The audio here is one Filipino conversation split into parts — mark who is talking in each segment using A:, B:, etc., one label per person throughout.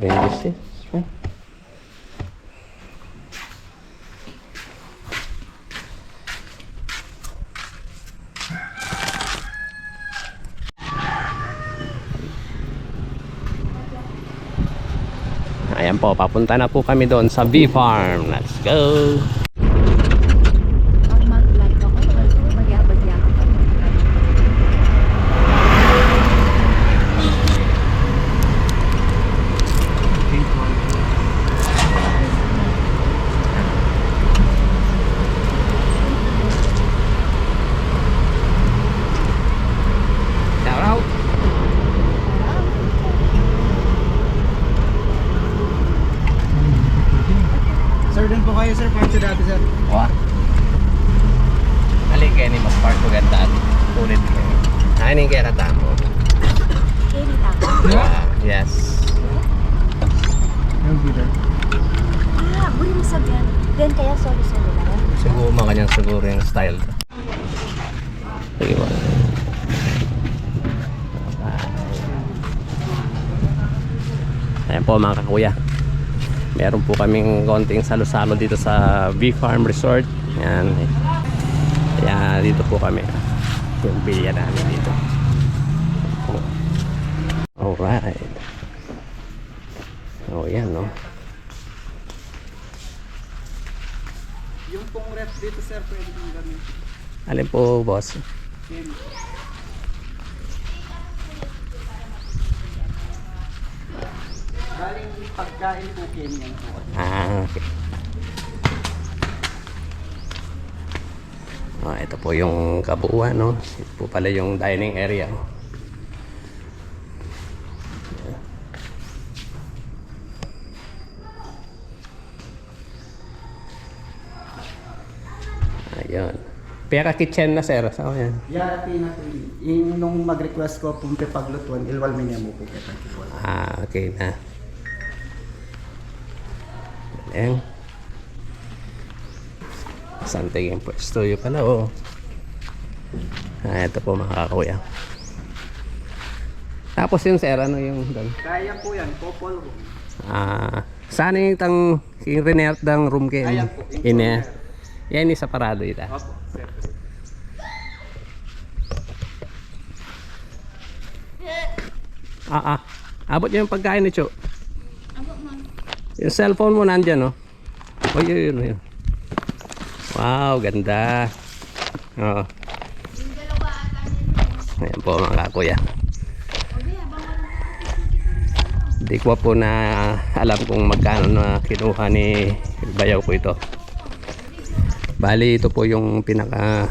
A: Bendes eh. Ayan po, papunta na po kami doon sa V-Farm. Let's go!
B: Ang mag-like ako, magyabag-yakap ako.
A: Shout out!
C: Sir, din po kayo sir, party dati sir.
A: Wah. Halika ni mas park ko ganda. Ulit ko. Ano yung kaya tamo?
B: Kaili tako.
A: Ah, yes.
C: Yung beater.
B: Ah, buli mo sabihan. Then kaya solo-solo lang.
A: Siguro mga kanyang siguro yung style. Sige ba? Po mga kakuya. Meron po kaming konting salo-salo dito sa V-Farm Resort. Ayan. Kaya dito po kami. Yung bilya namin dito. Alright. Oh, yan no.
C: Yung pong ref dito sir, pwede kong gamit.
A: Alin po, boss?
C: Yan. Galing pagkain po Kenyan po.
A: Ah, okay. Ah, ito po yung kabuuan, no? Ito po pala yung dining area. Ayun. Pera kitchen na, sir. Saan yan?
C: Po yun. Yung nung mag-request ko pumpe paglutuan, ilwal mo niya mo po.
A: Ah, okay na. Galing. Sante yung pwesto yun pala, oh. Ah, ito po mga kakuya. Tapos yun, sir, ano yung doon?
C: Kaya po yan, couple room.
A: Ah, saan yung tang yung renert ng room kayo?
C: Ayan po, yung
A: Ine. Yan yung sa parado ito.
C: Opo, sir.
A: Ah, ah. Abot yung pagkain ni Cho. Yung cellphone mo nandyan, no? Oh, yun, yun, yun. Wow, ganda. Oo. Ayan po mga kuya. Hindi ko po na alam kung magkano na kinuha ni Bayaw ko ito. Bali, ito po yung pinaka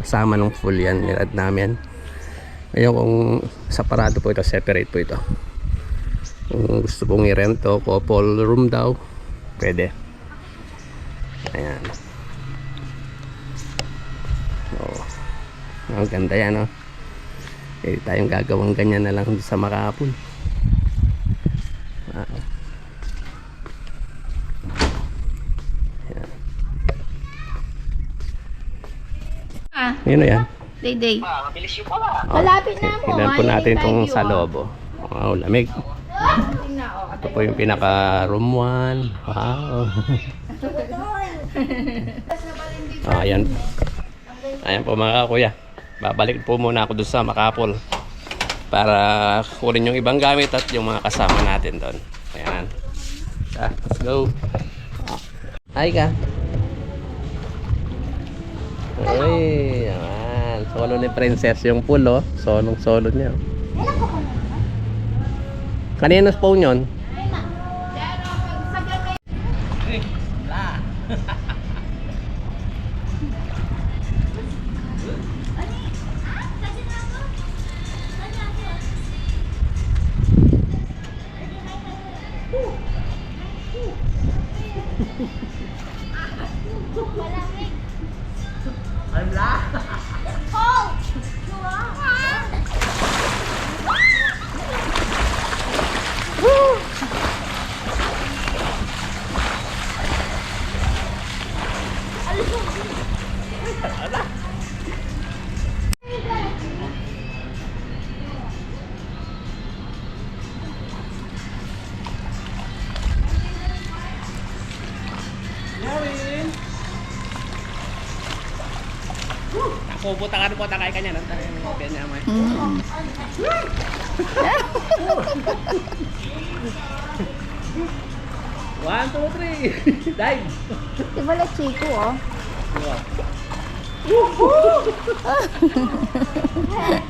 A: kasama ng full yan nilad namin. Ngayon kung sa parado po ito, separate po ito. Kung gusto pong i-rent to, couple room daw, pwede. Ayan. Oh. Ang ganda yan, oh. Pwede tayong gagawang ganyan na lang sa makapon. Wow. Ayan.
B: Ah,
A: Yun na yan.
B: day day.
A: Oh,
B: Malapit na mo.
A: Tignan po natin itong sa
B: ah.
A: loob. oh. Wow, lamig. Ito po yung pinaka room 1. Wow. ah, ayan. Ayan po mga kuya. Babalik po muna ako doon sa Makapol para kunin yung ibang gamit at yung mga kasama natin doon. Ayan. Ah, let's go. Hi ka. Uy, ayan. Solo ni Princess yung pool, oh. Solong solo niya. Kanino phone yun? Pupunta ka rin po takay kanya. Nang tayo ng kopya niya. One, two, three. Dive.
B: Diba la Chico, oh?
A: Oo.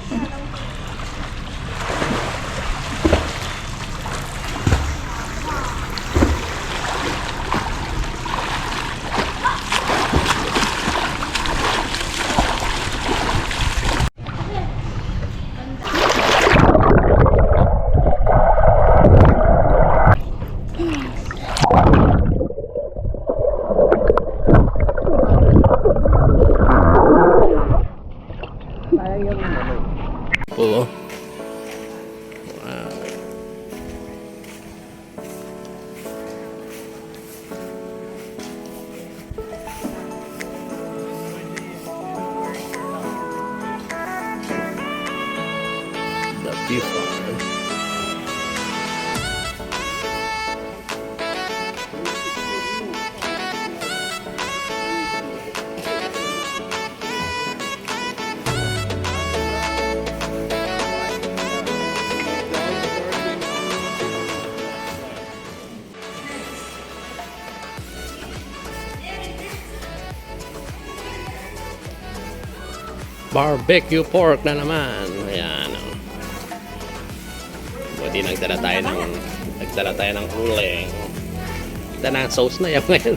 A: Barbecue pork na naman. Ayan. oh. Buti nagdala tayo ng nagdala tayo ng uling. Ito na sauce na yan ngayon.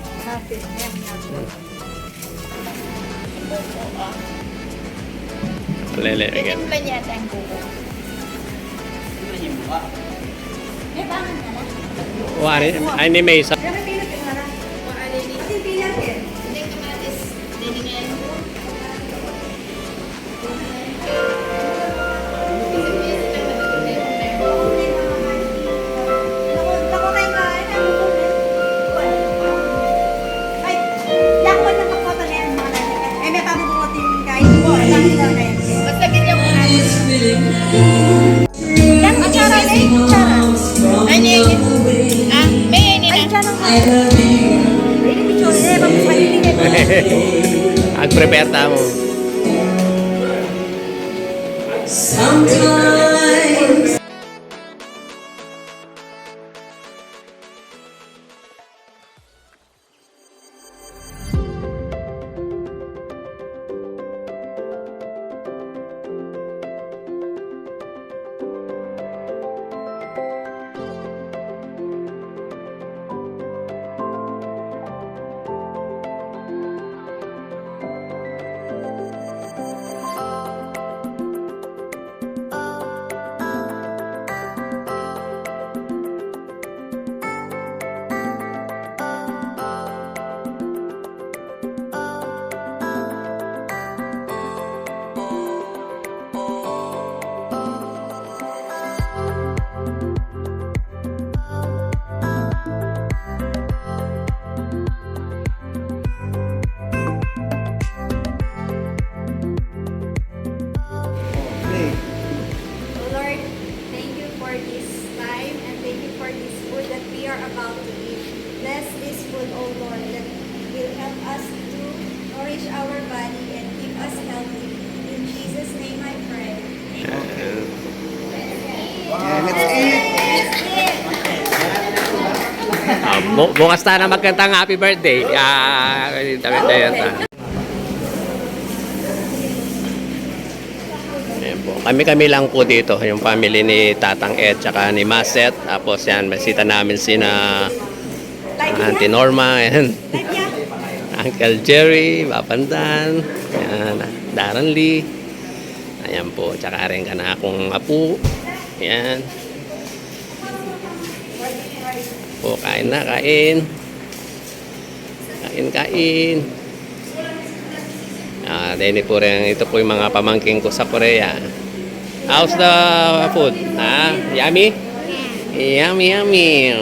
A: Lele again.
B: Timpla niya ang buko. Na lang?
A: Wari, ay ni Mesa.
B: Yan, atsara na eh. Atsara. Ano yun? Ah, may yun na. Atsara na. Ini picture eh, bagus lagi
A: Ah, bu- bukas na magkantang happy birthday. Ah, damit tayo ta. Ayan po. Kami-kami lang po dito, yung family ni Tatang Ed tsaka ni Maset. Tapos yan, masita namin sina Auntie Norma and Uncle Jerry, Bapandan, yan, Darren Lee. Ayan po, tsaka rin ka na akong apu. Yan. Po, kain na, kain. Kain, kain. Ah, dahil po rin, ito po yung mga pamangking ko sa Korea. How's the food? Ah, yummy? Yummy, yummy.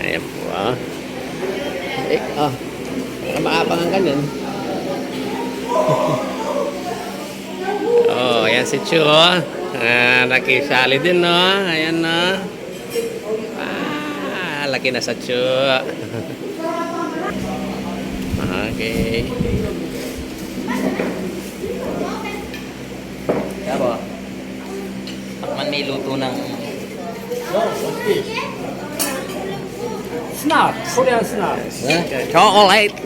A: Ayan po, ah. Eh, ah. Maapangan ka yan. oh, ayan si Chu, oh. Ah, nakisali din, no? Ayan, no? Ah, laki na sa Chu. Okay.
D: Kaya Takman may luto ng
C: Snap! Korean snap!
A: Chocolate!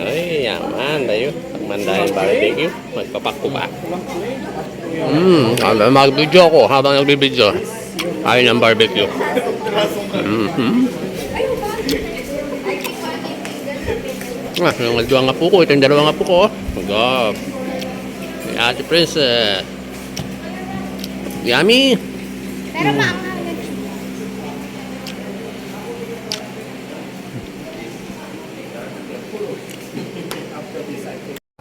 A: Ay, yaman tayo. Pagmandahin barbecue. Magpapakpo ba? Hmm, alam, mag-video ako habang nagbibideo. Ayaw ng barbecue. Mm-hmm. Ah, yung dalawa nga po ko. Ito yung dalawa nga po ko. Mag-up. Si Ate Princess. Yummy!
E: Pero maanghang na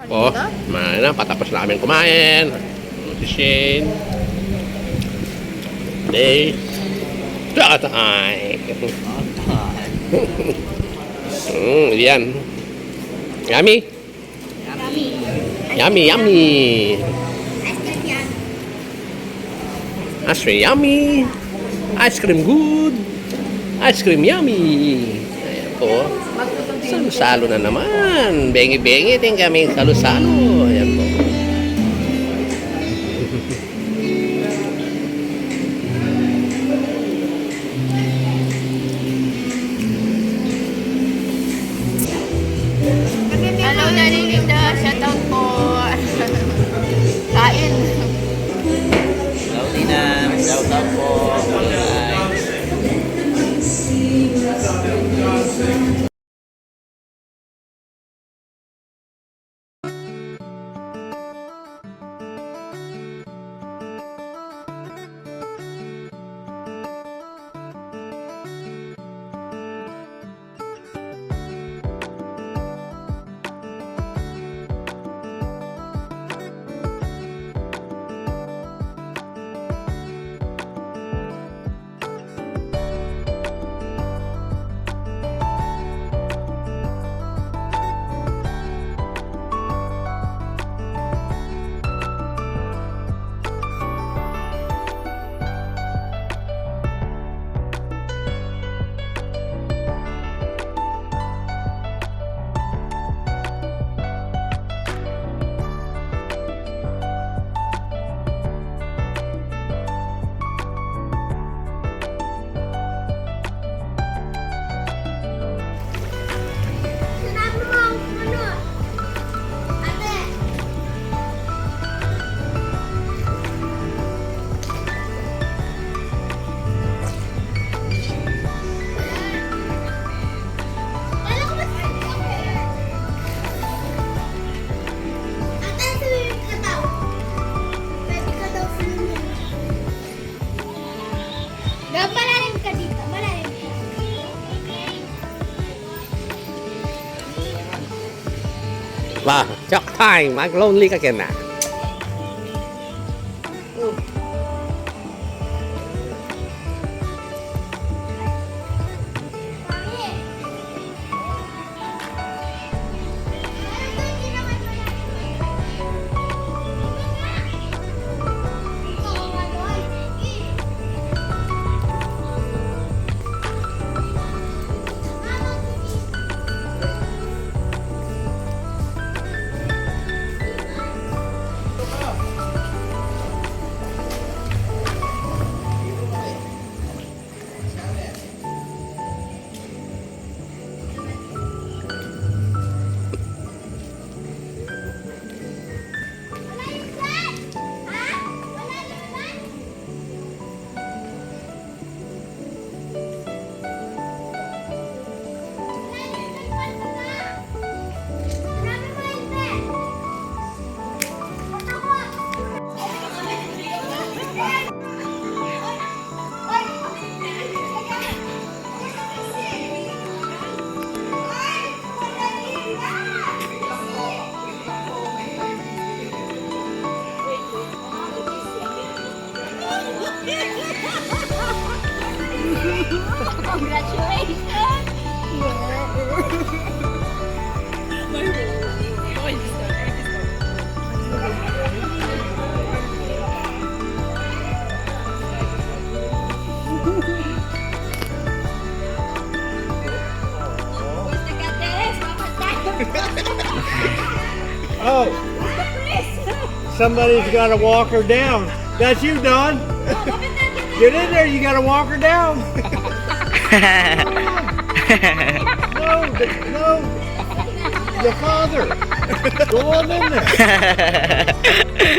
A: Oh, mana patapos namin kumain. Si Shane. Day. Tatay. Hmm, yan. Yummy. Yummy, yummy. Ice cream yummy. Ice cream good. Ice cream yummy. Ayan po. Salo-salo na naman. Bengi-bengi din kami salo-salo. Ayan po. Wow, chok time. Mag-lonely ka kaya
F: Oh, somebody's got to walk her down. That's you, Don. Get in there. You got to walk her down. no, no. Your father. Go on in there.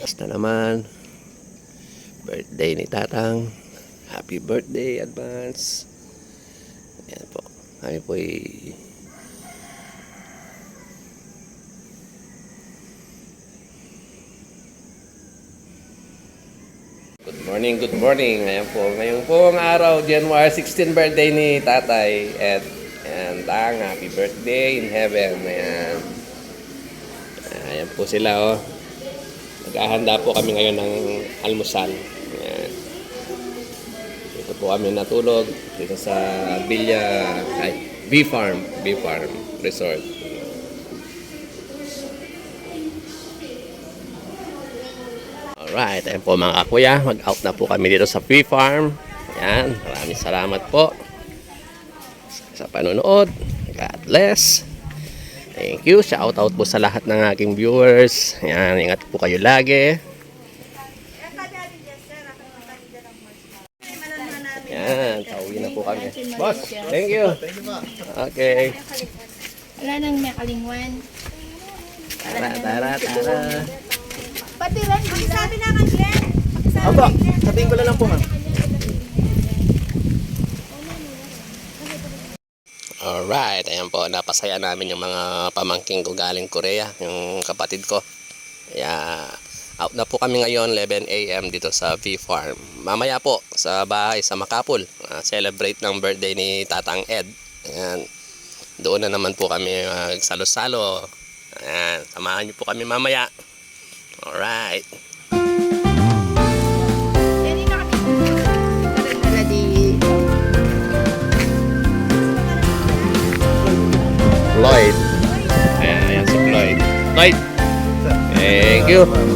A: Basta naman. Birthday ni Tatang. Happy birthday advance. Ayan po. Kami po ay Good morning, good morning. Ngayon po, ngayon po ang araw, January 16 birthday ni Tatay. At, and Tang, happy birthday in heaven. Ayan. Ayan po sila, oh. Naghahanda po kami ngayon ng almusal. Dito po kami natulog dito sa Villa, ay, V-Farm, V-Farm Resort. Alright, ayan po mga kuya, mag-out na po kami dito sa V-Farm. Ayan, maraming salamat po sa panonood. God bless. Thank you. Shout out po sa lahat ng aking viewers. Ayan, ingat po kayo lagi. Ayan, pauwi na po kami. Boss, thank you. Okay.
B: Wala nang may kalingwan.
A: Tara, tara, tara.
B: Pati rin,
E: Sabi na kang Glenn.
C: Aba, sabihin ko na lang po ma'am.
A: Alright, ayan po, napasaya namin yung mga pamangking ko galing Korea, yung kapatid ko. Kaya, out na po kami ngayon, 11 a.m. dito sa V-Farm. Mamaya po, sa bahay, sa Makapul, ah, celebrate ng birthday ni Tatang Ed. Ayan, doon na naman po kami magsalo-salo. Ayan, samahan niyo po kami mamaya. Alright. Lloyd. Ayan, ayan si Lloyd. Lloyd! Thank you.